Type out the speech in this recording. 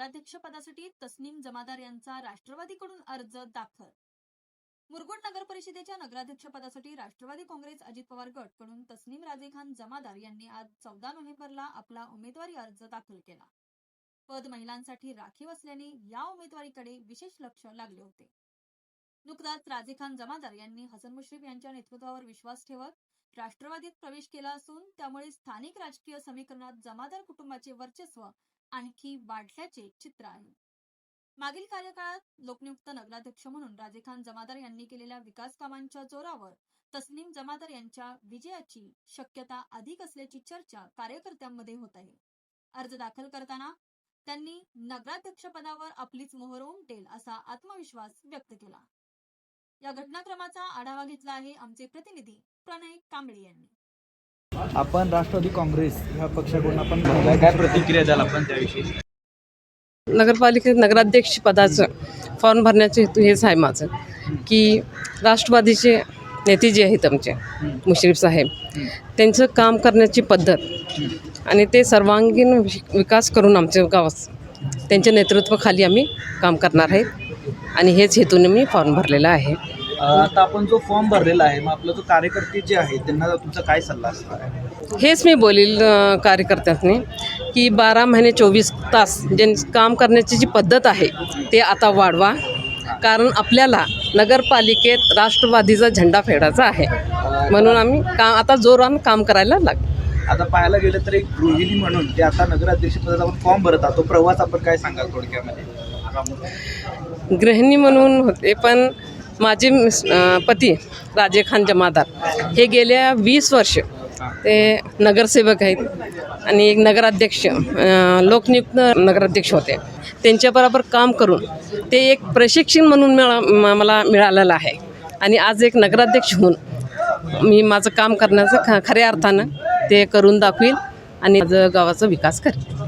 नगराध्यक्ष पदासाठी तस्नीम जमादार यांचा राष्ट्रवादीकडून अर्ज दाखल. मुरगुड नगर परिषदेच्या नगराध्यक्ष पदासाठी राष्ट्रवादी काँग्रेस अजित पवार गटकडून तस्नीम राजेखान जमादार यांनी आज चौदा नोव्हेंबरला आपला उमेदवारी अर्ज दाखल केला. पद महिलांसाठी राखीव असल्याने या उमेदवारीकडे विशेष लक्ष लागले होते. नुकताच राजे खान जमादार यांनी हसन मुश्रीफ यांच्या नेतृत्वावर विश्वास ठेवत राष्ट्रवादीत प्रवेश केला असून त्यामुळे स्थानिक राजकीय समीकरणात जमादार कुटुंबाचे वर्चस्व आणखी वाढल्याचे चित्र आहे. मागील कार्यकाळात लोकनियुक्त नगराध्यक्ष म्हणून राजेखान जमादार यांनी केलेल्या विकास कामांच्या जोरावर तस्नीम जमादार यांच्या विजयाची शक्यता अधिक असल्याची चर्चा कार्यकर्त्यांमध्ये होत आहे. अर्ज दाखल करताना त्यांनी नगराध्यक्ष पदावर आपलीच मोहर उमटेल असा आत्मविश्वास व्यक्त केला. या घटनाक्रमाचा आढावा घेतला आहे आमचे प्रतिनिधी प्रणय कांबळे यांनी. आपण राष्ट्रवादी काँग्रेस ह्या पक्षाकडून आपण काय प्रतिक्रिया द्याल आपण त्याविषयी? नगरपालिकेत नगराध्यक्ष पदाचं फॉर्म भरण्याचा हेतू हेच आहे माझं. की राष्ट्रवादीचे नेते जे आहेत आमचे मुश्रीफ साहेब त्यांचं काम करण्याची पद्धत आणि ते सर्वांगीण वि- विकास करून आमच्या गावात त्यांच्या नेतृत्वाखाली आम्ही काम करणार आहेत. आणि हेच हेतूने मी फॉर्म भरलेला आहे. आता आपण जो फॉर्म भरलेला आहे मग आपला जो कार्यकर्ते जे आहेत त्यांना तुमचा काय सल्ला असणार आहे? हेच मी बोलील कार्यकर्त्यांनी की बारा महिने चोवीस तास जे काम करण्याची जी पद्धत आहे ते आता वाढवा. कारण आपल्याला नगरपालिकेत राष्ट्रवादीचा झेंडा फेडायचा आहे. म्हणून आम्ही काम आता जोरानं काम करायला लाग आता पाहायला गेलं तर एक गृहिणी म्हणून ते आता नगराध्यक्ष पदाचा आपण फॉर्म भरत आहोत तो प्रवास आपण काय सांगाल थोडक्यामध्ये? गृहिणी म्हणून होते पण माझे मिस- पती राजे खान जमादार. हे गेल्या वीस वर्ष ते नगरसेवक आहेत आणि एक नगराध्यक्ष लोकनियुक्त नगराध्यक्ष होते. त्यांच्याबरोबर काम करून ते एक प्रशिक्षण म्हणून मिळा मला मिळालेलं आहे. आणि आज एक नगराध्यक्ष होऊन मी माझं काम करण्याचं ख खऱ्या अर्थानं ते करून दाखवील आणि माझं गावाचा विकास करेल.